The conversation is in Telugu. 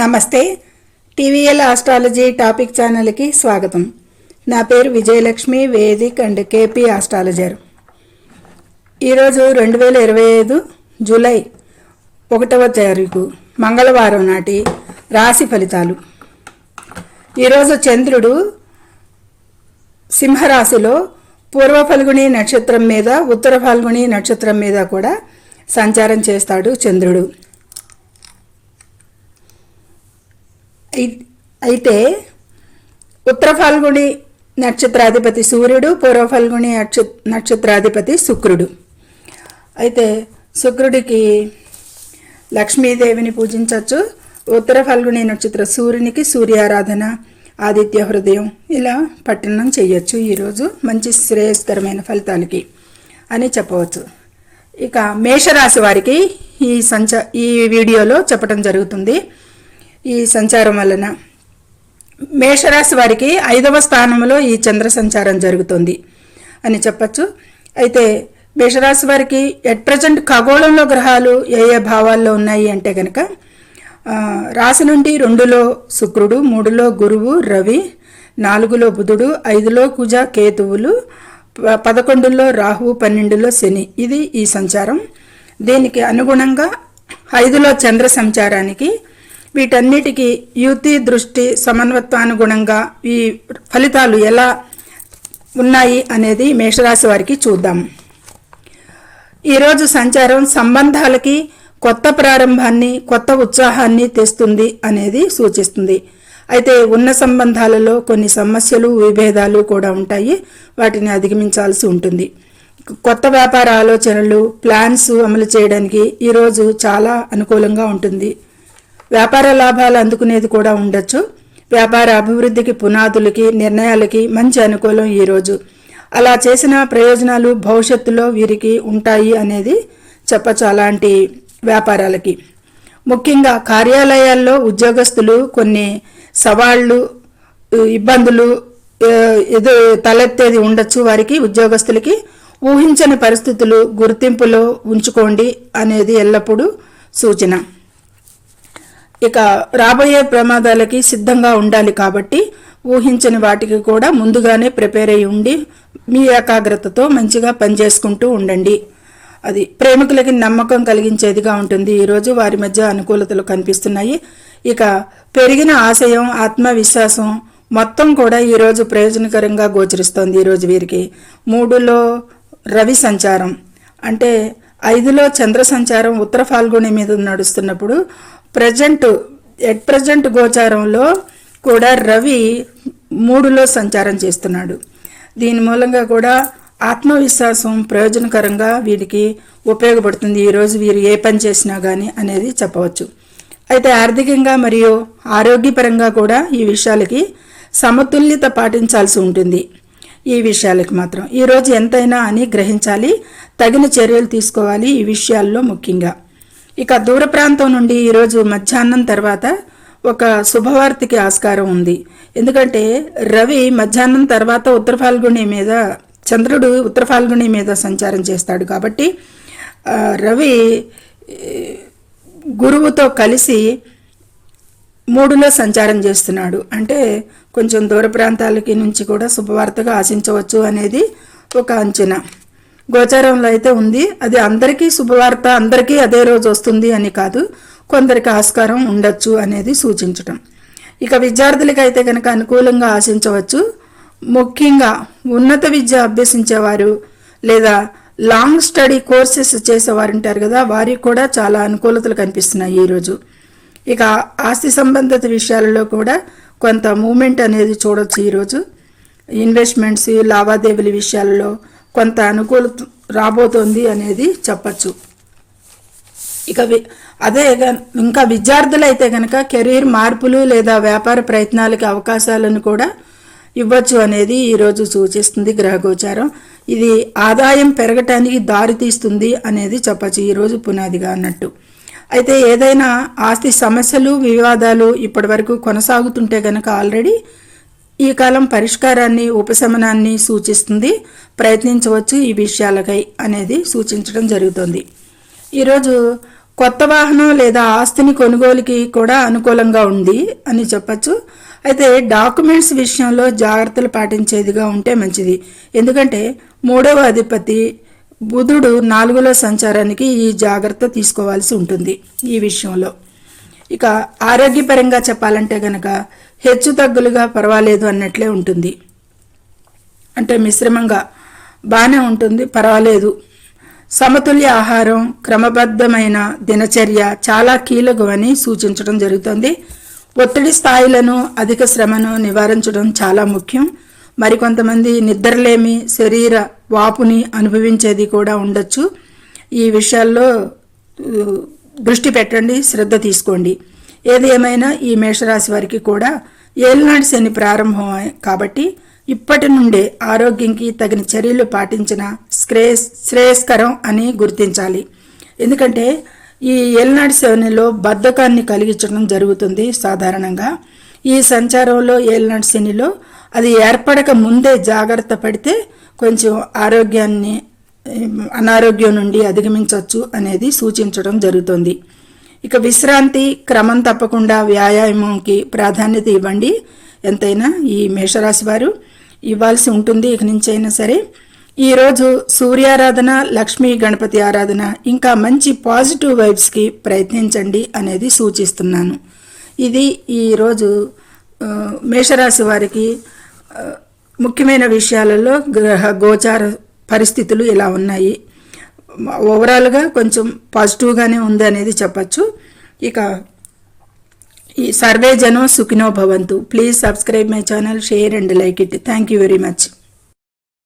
నమస్తే. టీవీఎల్ ఆస్ట్రాలజీ టాపిక్ ఛానల్కి స్వాగతం. నా పేరు Vijayalakshmi Vedic and KP astrologer. ఈరోజు రెండు వేల ఇరవై ఐదు జూలై ఒకటవ తారీఖు మంగళవారం నాటి రాశి ఫలితాలు. ఈరోజు చంద్రుడు సింహరాశిలో పూర్వ ఫల్గుని నక్షత్రం మీద ఉత్తర ఫల్గుని నక్షత్రం మీద కూడా సంచారం చేస్తాడు చంద్రుడు. అయితే ఉత్తర ఫాల్గుణి నక్షత్రాధిపతి సూర్యుడు పూర్వ ఫల్గుని నక్ష నక్షత్రాధిపతి శుక్రుడు. అయితే శుక్రుడికి లక్ష్మీదేవిని పూజించవచ్చు ఉత్తర ఫల్గుని నక్షత్ర సూర్యునికి సూర్యారాధన ఆదిత్య హృదయం ఇలా పట్టణం చేయొచ్చు. ఈరోజు మంచి శ్రేయస్కరమైన ఫలితాలకి అని చెప్పవచ్చు. ఇక మేషరాశి వారికి ఈ సంచ ఈ వీడియోలో చెప్పడం జరుగుతుంది. ఈ సంచారం వలన. మేషరాశి వారికి ఐదవ స్థానంలో ఈ చంద్ర సంచారం జరుగుతుంది అని చెప్పచ్చు. అయితే మేషరాశి వారికి ఎట్ ప్రజెంట్ ఖగోళంలో గ్రహాలు ఏ ఏ భావాల్లో ఉన్నాయి అంటే కనుక రాశి నుండి రెండులో శుక్రుడు మూడులో గురువు రవి నాలుగులో బుధుడు ఐదులో కుజ కేతువులు ప- పదకొండులో రాహు పన్నెండులో శని. ఇది ఈ సంచారం. దీనికి అనుగుణంగా ఐదులో చంద్ర సంచారానికి వీటన్నిటికీ యుతి దృష్టి సమన్వత్వానుగుణంగా ఈ ఫలితాలు ఎలా ఉన్నాయి అనేది మేషరాశి వారికి చూద్దాం. ఈరోజు సంచారం సంబంధాలకి కొత్త ప్రారంభాన్ని కొత్త ఉత్సాహాన్ని తెస్తుంది అనేది సూచిస్తుంది. అయితే ఉన్న సంబంధాలలో కొన్ని సమస్యలు విభేదాలు కూడా ఉంటాయి. వాటిని అధిగమించాల్సి ఉంటుంది. కొత్త వ్యాపార ఆలోచనలు ప్లాన్స్ అమలు చేయడానికి ఈరోజు చాలా అనుకూలంగా ఉంటుంది. వ్యాపార లాభాలు అందుకునేది కూడా ఉండొచ్చు. వ్యాపార అభివృద్ధికి పునాదులకి నిర్ణయాలకి మంచి అనుకూలం ఈరోజు అలా చేసిన ప్రయోజనాలు భవిష్యత్తులో వీరికి ఉంటాయి అనేది చెప్పచ్చు అలాంటి వ్యాపారాలకి. ముఖ్యంగా కార్యాలయాల్లో ఉద్యోగస్తులు కొన్ని సవాళ్ళు ఇబ్బందులు ఏదో ఎదు తలెత్తేది ఉండొచ్చు వారికి ఉద్యోగస్తులకి. ఊహించని పరిస్థితులు గుర్తింపులో ఉంచుకోండి అనేది ఎల్లప్పుడూ సూచన. ఇక రాబోయే ప్రమాదాలకి సిద్ధంగా ఉండాలి కాబట్టి ఊహించని వాటికి కూడా ముందుగానే ప్రిపేర్ అయి ఉండి మీ ఏకాగ్రతతో మంచిగా పనిచేసుకుంటూ ఉండండి. అది ప్రేమికులకి నమ్మకం కలిగించేదిగా ఉంటుంది. ఈరోజు వారి మధ్య అనుకూలతలు కనిపిస్తున్నాయి. ఇక పెరిగిన ఆశయం ఆత్మవిశ్వాసం మొత్తం కూడా ఈరోజు ప్రయోజనకరంగా గోచరిస్తోంది. ఈరోజు వీరికి మూడులో రవి సంచారం. అంటే ఐదులో చంద్ర సంచారం ఉత్తర ఫాల్గుని మీద నడుస్తున్నప్పుడు ప్రజెంట్ ఎట్ ప్రజెంట్ గోచారంలో కూడా రవి మూడులో సంచారం చేస్తున్నాడు. దీని మూలంగా కూడా ఆత్మవిశ్వాసం ప్రయోజనకరంగా వీరికి ఉపయోగపడుతుంది. ఈరోజు వీరు ఏ పని చేసినా కానీ అనేది చెప్పవచ్చు. అయితే ఆర్థికంగా మరియు ఆరోగ్యపరంగా కూడా ఈ విషయాలకి సమతుల్యత పాటించాల్సి ఉంటుంది. ఈ విషయాలకి మాత్రం. ఈరోజు ఎంతైనా అని గ్రహించాలి. తగిన చర్యలు తీసుకోవాలి. ఈ విషయాల్లో ముఖ్యంగా. ఇక దూర ప్రాంతం నుండి ఈరోజు మధ్యాహ్నం తర్వాత ఒక శుభవార్తకి ఆస్కారం ఉంది. ఎందుకంటే రవి మధ్యాహ్నం తర్వాత ఉత్తర ఫాల్గుని మీద చంద్రుడు ఉత్తర ఫాల్గుని మీద సంచారం చేస్తాడు కాబట్టి రవి గురువుతో కలిసి మూడులో సంచారం చేస్తున్నాడు. అంటే కొంచెం దూర ప్రాంతాలకి నుంచి కూడా శుభవార్తగా ఆశించవచ్చు అనేది ఒక అంచనా. గోచారంలో అయితే ఉంది. అది అందరికీ శుభవార్త అందరికీ అదే రోజు వస్తుంది అని కాదు కొందరికి ఆస్కారం ఉండొచ్చు అనేది సూచించటం. ఇక విద్యార్థులకి అయితే కనుక అనుకూలంగా ఆశించవచ్చు. ముఖ్యంగా ఉన్నత విద్య అభ్యసించేవారు లేదా లాంగ్ స్టడీ కోర్సెస్ చేసేవారు ఉంటారు కదా వారికి కూడా చాలా అనుకూలతలు కనిపిస్తున్నాయి ఈరోజు ఇక ఆస్తి సంబంధిత విషయాలలో కూడా కొంత మూమెంట్ అనేది చూడొచ్చు ఈరోజు ఇన్వెస్ట్మెంట్స్ లావాదేవీల విషయాలలో కొంత అనుకూలత రాబోతోంది అనేది చెప్పచ్చు. ఇక వి- అదే ఇంకా విద్యార్థులు అయితే కనుక కెరీర్ మార్పులు లేదా వ్యాపార ప్రయత్నాలకి అవకాశాలను కూడా ఇవ్వచ్చు అనేది ఈరోజు సూచిస్తుంది గ్రహగోచారం ఇది ఆదాయం పెరగటానికి దారితీస్తుంది అనేది చెప్పచ్చు. ఈరోజు పునాదిగా అన్నట్టు. అయితే ఏదైనా ఆస్తి సమస్యలు వివాదాలు ఇప్పటివరకు కొనసాగుతుంటే కనుక ఆల్రెడీ ఈ కాలం పరిష్కారాన్ని ఉపశమనాన్ని సూచిస్తుంది. ప్రయత్నించవచ్చు ఈ విషయాలకై అనేది సూచించడం జరుగుతుంది. ఈరోజు కొత్త వాహనం లేదా ఆస్తిని కొనుగోలుకి కూడా అనుకూలంగా ఉంది అని చెప్పచ్చు. అయితే డాక్యుమెంట్స్ విషయంలో జాగ్రత్తలు పాటించేదిగా ఉంటే మంచిది. ఎందుకంటే మూడవ అధిపతి బుధుడు నాలుగులో సంచారానికి ఈ జాగ్రత్త తీసుకోవాల్సి ఉంటుంది ఈ విషయంలో. ఇక ఆరోగ్యపరంగా చెప్పాలంటే గనక హెచ్చు తగ్గులుగా పర్వాలేదు అన్నట్లే ఉంటుంది. అంటే మిశ్రమంగా బాగానే ఉంటుంది పర్వాలేదు. సమతుల్య ఆహారం క్రమబద్ధమైన దినచర్య చాలా కీలకమని సూచించడం జరుగుతుంది. ఒత్తిడి స్థాయిలను అధిక శ్రమను నివారించడం చాలా ముఖ్యం. మరికొంతమంది నిద్రలేమి శరీర వాపుని అనుభవించేది కూడా ఉండొచ్చు. ఈ విషయాల్లో దృష్టి పెట్టండి శ్రద్ధ తీసుకోండి. ఏది ఏమైనా ఈ మేషరాశి వారికి కూడా ఏలినాటి శని ప్రారంభం కాబట్టి ఇప్పటి నుండే ఆరోగ్యంకి తగిన చర్యలు పాటించిన శ్రేయస్ శ్రేయస్కరం అని గుర్తించాలి. ఎందుకంటే ఈ ఏలినాటి శనిలో బద్ధకాన్ని కలిగించడం జరుగుతుంది సాధారణంగా. ఈ సంచారంలో ఏలినాటి శనిలో అది ఏర్పడక ముందే జాగ్రత్త పడితే కొంచెం ఆరోగ్యాన్ని అనారోగ్యం నుండి అధిగమించవచ్చు అనేది సూచించడం జరుగుతుంది. ఇక విశ్రాంతి క్రమం తప్పకుండా వ్యాయామంకి ప్రాధాన్యత ఇవ్వండి. ఎంతైనా ఈ మేషరాశి వారు ఇవ్వాల్సి ఉంటుంది. ఇక నుంచి అయినా సరే ఈరోజు సూర్యారాధన లక్ష్మీ గణపతి ఆరాధన ఇంకా మంచి పాజిటివ్ వైబ్స్కి ప్రయత్నించండి అనేది సూచిస్తున్నాను. ఇది ఈరోజు మేషరాశి వారికి ముఖ్యమైన విషయాలలో గ్రహ గోచార పరిస్థితులు ఇలా ఉన్నాయి? ఓవరాల్గా కొంచెం పాజిటివ్గానే ఉంది అనేది చెప్పచ్చు. ఇక ఈ సర్వే జనం సుఖినో భవంతు. Please subscribe my channel share and like it thank you very much